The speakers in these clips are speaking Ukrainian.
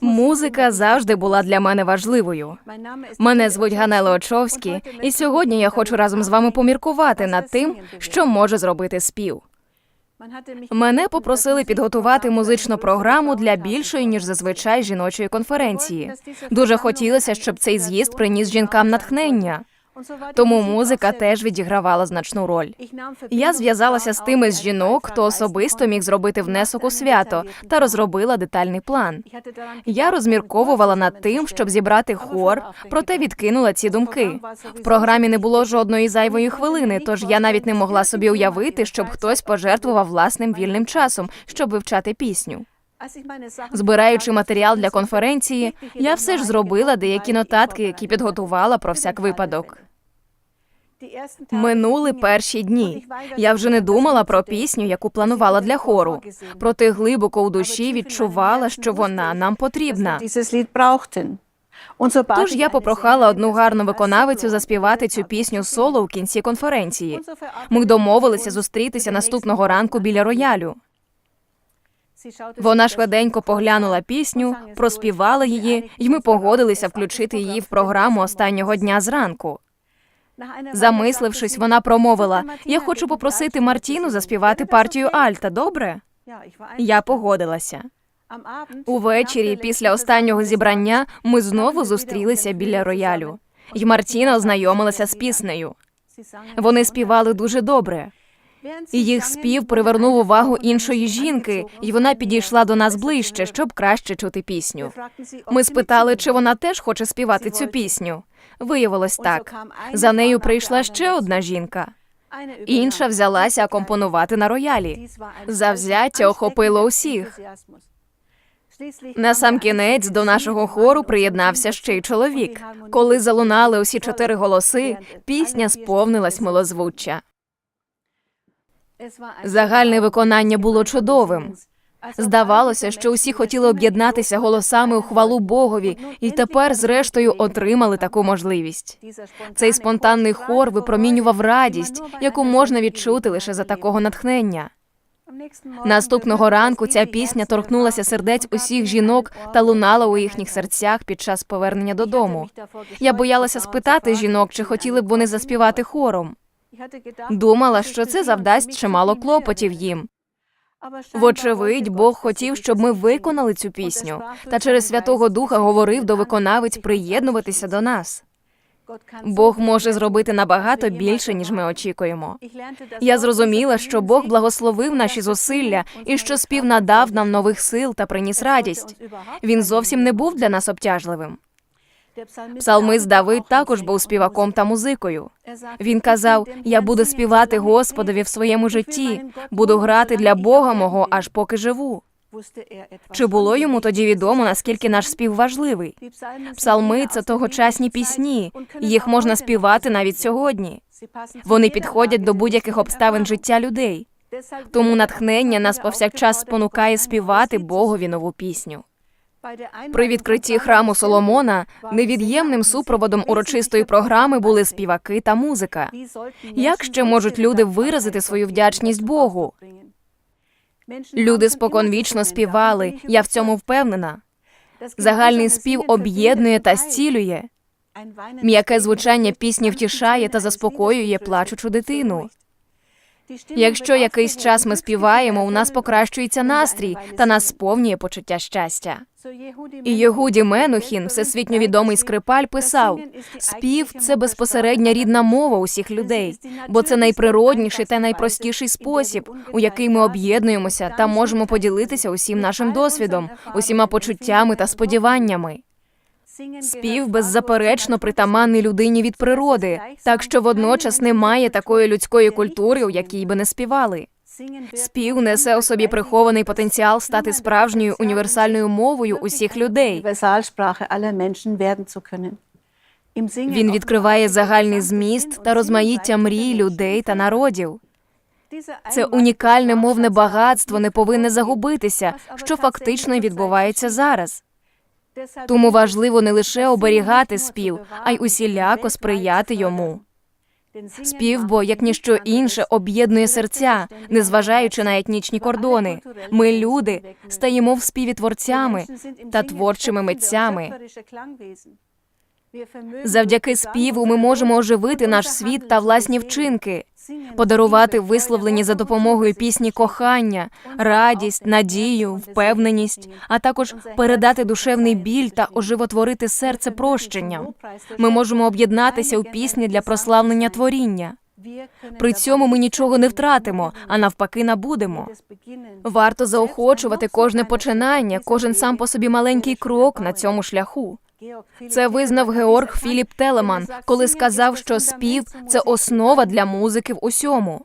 Музика завжди була для мене важливою. Мене звуть Ганела Очовські, і сьогодні я хочу разом з вами поміркувати над тим, що може зробити спів. Мене попросили підготувати музичну програму для більшої ніж зазвичай жіночої конференції. Дуже хотілося, щоб цей з'їзд приніс жінкам натхнення. Тому музика теж відігравала значну роль. Я зв'язалася з тими з жінок, хто особисто міг зробити внесок у свято, та розробила детальний план. Я розмірковувала над тим, щоб зібрати хор, проте відкинула ці думки. В програмі не було жодної зайвої хвилини, тож я навіть не могла собі уявити, щоб хтось пожертвував власним вільним часом, щоб вивчати пісню. Збираючи матеріал для конференції, я все ж зробила деякі нотатки, які підготувала про всяк випадок. Минули перші дні. Я вже не думала про пісню, яку планувала для хору. Проте глибоко у душі відчувала, що вона нам потрібна. Тож я попрохала одну гарну виконавицю заспівати цю пісню соло у кінці конференції. Ми домовилися зустрітися наступного ранку біля роялю. Вона швиденько поглянула пісню, проспівала її, і ми погодилися включити її в програму останнього дня зранку. Замислившись, вона промовила: Я хочу попросити Мартіну заспівати партію Альта. Добре? Я погодилася. Увечері, після останнього зібрання, ми знову зустрілися біля роялю. І Мартіна ознайомилася з піснею. Вони співали дуже добре. І їх спів привернув увагу іншої жінки, і вона підійшла до нас ближче, щоб краще чути пісню. Ми спитали, чи вона теж хоче співати цю пісню. Виявилось так. За нею прийшла ще одна жінка. Інша взялася акомпонувати на роялі. Завзяття охопило усіх. На сам кінець до нашого хору приєднався ще й чоловік. Коли залунали усі чотири голоси, пісня сповнилась милозвуччя. Загальне виконання було чудовим. Здавалося, що усі хотіли об'єднатися голосами у хвалу Богові, і тепер, зрештою, отримали таку можливість. Цей спонтанний хор випромінював радість, яку можна відчути лише за такого натхнення. Наступного ранку ця пісня торкнулася сердець усіх жінок та лунала у їхніх серцях під час повернення додому. Я боялася спитати жінок, чи хотіли б вони заспівати хором. Думала, що це завдасть чимало клопотів їм. Вочевидь, Бог хотів, щоб ми виконали цю пісню, та через Святого Духа говорив до виконавиць приєднуватися до нас. Бог може зробити набагато більше, ніж ми очікуємо. Я зрозуміла, що Бог благословив наші зусилля і що спів надав нам нових сил та приніс радість. Він зовсім не був для нас обтяжливим. Псалмист Давид також був співаком та музикою. Він казав: Я буду співати Господові в своєму житті, буду грати для Бога мого, аж поки живу. Чи було йому тоді відомо, наскільки наш спів важливий? Псалми це тогочасні пісні, їх можна співати навіть сьогодні. Вони підходять до будь-яких обставин життя людей. Тому натхнення нас повсякчас спонукає співати Богові нову пісню. При відкритті храму Соломона невід'ємним супроводом урочистої програми були співаки та музика. Як ще можуть люди виразити свою вдячність Богу? Люди споконвічно співали, я в цьому впевнена. Загальний спів об'єднує та зцілює. М'яке звучання пісні втішає та заспокоює плачучу дитину. Якщо якийсь час ми співаємо, у нас покращується настрій та нас сповнює почуття щастя. І Єгуді Менухін, всесвітньо відомий скрипаль, писав: спів це безпосередня рідна мова усіх людей, бо це найприродніший та найпростіший спосіб, у який ми об'єднуємося та можемо поділитися усім нашим досвідом, усіма почуттями та сподіваннями. Спів беззаперечно притаманний людині від природи, так що водночас немає такої людської культури, у якій би не співали. Спів несе у собі прихований потенціал стати справжньою універсальною мовою усіх людей. Він відкриває загальний зміст та розмаїття мрій людей та народів. Це унікальне мовне багатство не повинне загубитися, що фактично відбувається зараз. Тому важливо не лише оберігати спів, а й усіляко сприяти йому. Спів, бо як ніщо інше, об'єднує серця, незважаючи на етнічні кордони. Ми, люди, стаємо в співі творцями та творчими митцями. Завдяки співу ми можемо оживити наш світ та власні вчинки, подарувати висловлені за допомогою пісні кохання, радість, надію, впевненість, а також передати душевний біль та оживотворити серце прощенням. Ми можемо об'єднатися у пісні для прославлення творіння. При цьому ми нічого не втратимо, а навпаки, набудемо. Варто заохочувати кожне починання, кожен сам по собі маленький крок на цьому шляху. Це визнав Георг Філіп Телеман, коли сказав, що спів це основа для музики в усьому.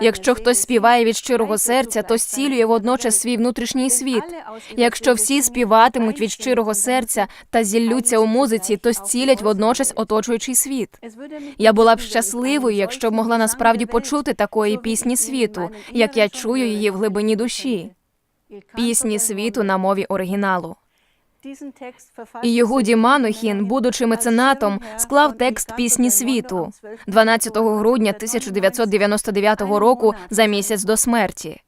Якщо хтось співає від щирого серця, то зцілює водночас свій внутрішній світ. Якщо всі співатимуть від щирого серця та зіллються у музиці, то зцілять водночас оточуючий світ. Я була б щасливою, якщо б могла насправді почути такої пісні світу, як я чую її в глибині душі. Пісні світу на мові оригіналу. І Єгуді Манохін, будучи меценатом, склав текст пісні світу 12 грудня 1999 року за місяць до смерті.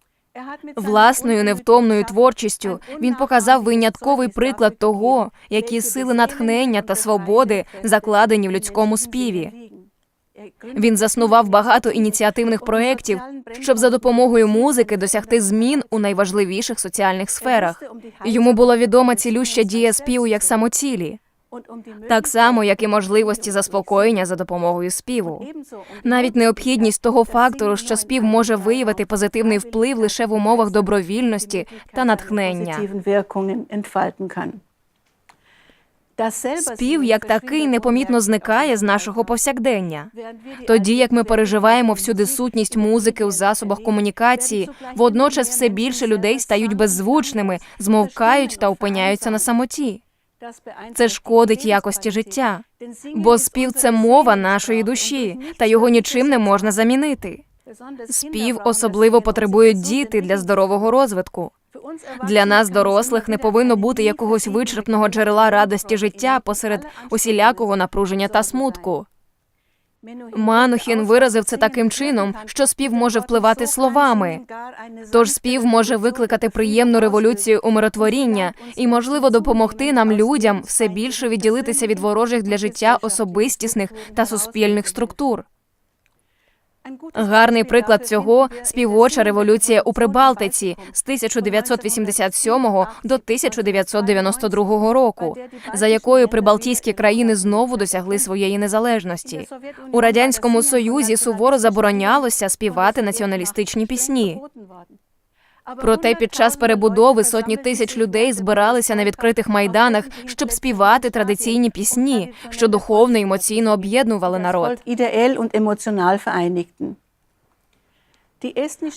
Власною невтомною творчістю він показав винятковий приклад того, які сили натхнення та свободи закладені в людському співі. Він заснував багато ініціативних проєктів, щоб за допомогою музики досягти змін у найважливіших соціальних сферах. Йому була відома цілюща дія співу як самоцілі, так само, як і можливості заспокоєння за допомогою співу. Навіть необхідність того фактору, що спів може виявити позитивний вплив лише в умовах добровільності та натхнення. Спів як такий непомітно зникає з нашого повсякдення. Тоді як ми переживаємо всюди сутність музики у засобах комунікації, водночас все більше людей стають беззвучними, змовкають та опиняються на самоті. Це шкодить якості життя, бо спів це мова нашої душі, та його нічим не можна замінити. Спів особливо потребують діти для здорового розвитку. Для нас, дорослих, не повинно бути якогось вичерпного джерела радості життя посеред усілякого напруження та смутку. Манухін виразив це таким чином, що спів може впливати словами. Тож спів може викликати приємну революцію умиротворіння і, можливо, допомогти нам, людям, все більше відділитися від ворожих для життя особистісних та суспільних структур. Гарний приклад цього співоча революція у Прибалтиці з 1987 до 1992 року, за якою прибалтійські країни знову досягли своєї незалежності. У радянському союзі суворо заборонялося співати націоналістичні пісні. Проте під час перебудови сотні тисяч людей збиралися на відкритих майданах, щоб співати традиційні пісні, що духовно і емоційно об'єднували народ.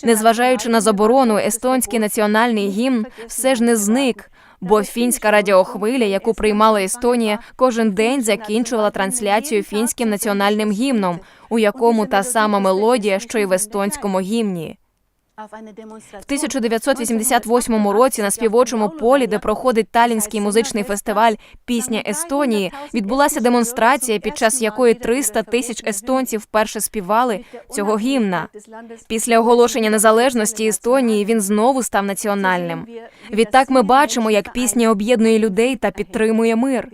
Незважаючи на заборону, естонський національний гімн все ж не зник. Бо фінська радіохвиля, яку приймала Естонія, кожен день закінчувала трансляцію фінським національним гімном, у якому та сама мелодія, що й в естонському гімні. В 1988 році на співочому полі, де проходить талінський музичний фестиваль Пісня Естонії, відбулася демонстрація, під час якої 300 тисяч естонців вперше співали цього гімна. Після оголошення незалежності Естонії він знову став національним. Відтак ми бачимо, як пісня об'єднує людей та підтримує мир.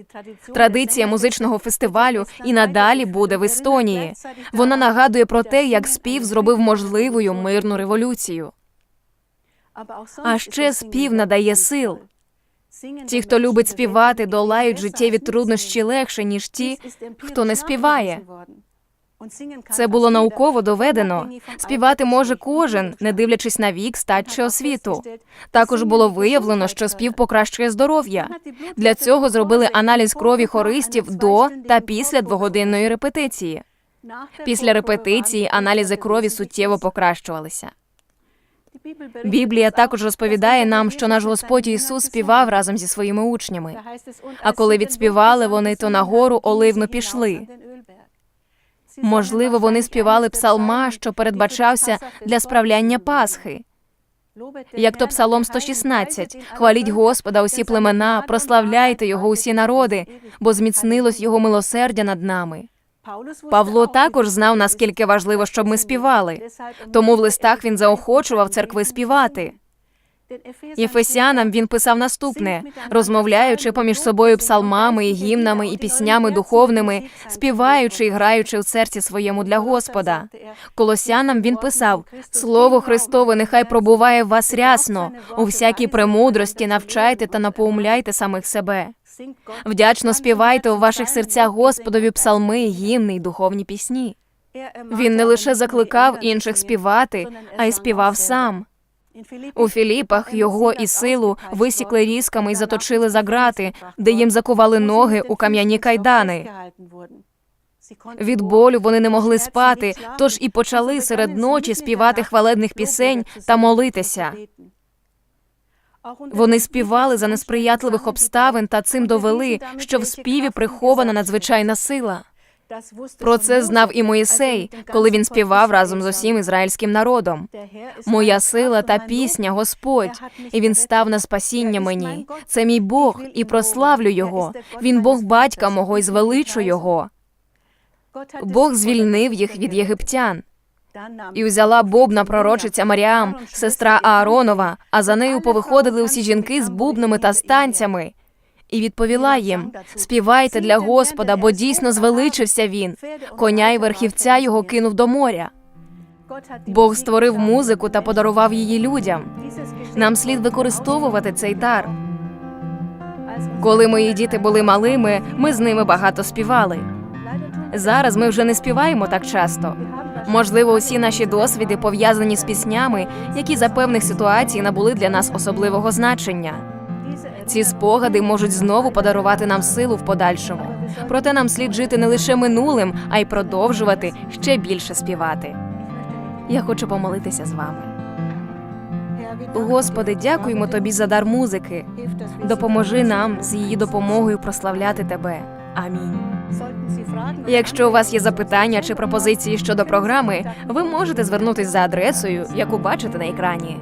Традиція музичного фестивалю і надалі буде в Естонії. Вона нагадує про те, як спів зробив можливою мирну революцію. А ще спів надає сил. Ті, хто любить співати, долають життєві труднощі легше, ніж ті, хто не співає. Це було науково доведено. Співати може кожен, не дивлячись на вік, стать чи освіту. Також було виявлено, що спів покращує здоров'я. Для цього зробили аналіз крові хористів до та після двогодинної репетиції. Після репетиції аналізи крові суттєво покращувалися. Біблія також розповідає нам, що наш Господь Ісус співав разом зі своїми учнями. А коли відспівали вони, то на гору оливну пішли. Можливо, вони співали псалма, що передбачався для справляння Пасхи. Як то Псалом 116. хваліть Господа, усі племена, прославляйте його, усі народи, бо зміцнилось його милосердя над нами. Павло також знав, наскільки важливо, щоб ми співали. Тому в листах він заохочував церкви співати. Єфесянам він писав наступне, розмовляючи поміж собою псалмами, і гімнами і піснями духовними, співаючи і граючи в серці своєму для Господа. Колосянам він писав: Слово Христове нехай пробуває в вас рясно, у всякій премудрості навчайте та напоумляйте самих себе. Вдячно співайте у ваших серцях Господові псалми, гімни й духовні пісні. Він не лише закликав інших співати, а й співав сам. У Філіпах його і силу висікли різками і заточили за грати, де їм закували ноги у кам'яні кайдани. Від болю вони не могли спати, тож і почали серед ночі співати хвалебних пісень та молитися. Вони співали за несприятливих обставин та цим довели, що в співі прихована надзвичайна сила. Про це знав і Моїсей, коли він співав разом з усім ізраїльським народом. Моя сила та пісня, Господь, і він став на спасіння мені. Це мій Бог, і прославлю його. Він Бог батька мого і звеличу його. Бог звільнив їх від єгиптян. І взяла бубна пророчиця Маріам, сестра Ааронова, а за нею повиходили усі жінки з бубнами та станцями. І відповіла їм: співайте для Господа, бо дійсно звеличився він. Коня й верхівця його кинув до моря. Бог створив музику та подарував її людям. Нам слід використовувати цей дар. Коли мої діти були малими, ми з ними багато співали. Зараз ми вже не співаємо так часто. Можливо, усі наші досвіди пов'язані з піснями, які за певних ситуацій набули для нас особливого значення. Ці спогади можуть знову подарувати нам силу в подальшому. Проте нам слід жити не лише минулим, а й продовжувати ще більше співати. Я хочу помолитися з вами. Господи, дякуємо тобі за дар музики. Допоможи нам з її допомогою прославляти тебе. Амінь. Якщо у вас є запитання чи пропозиції щодо програми, ви можете звернутися за адресою, яку бачите на екрані.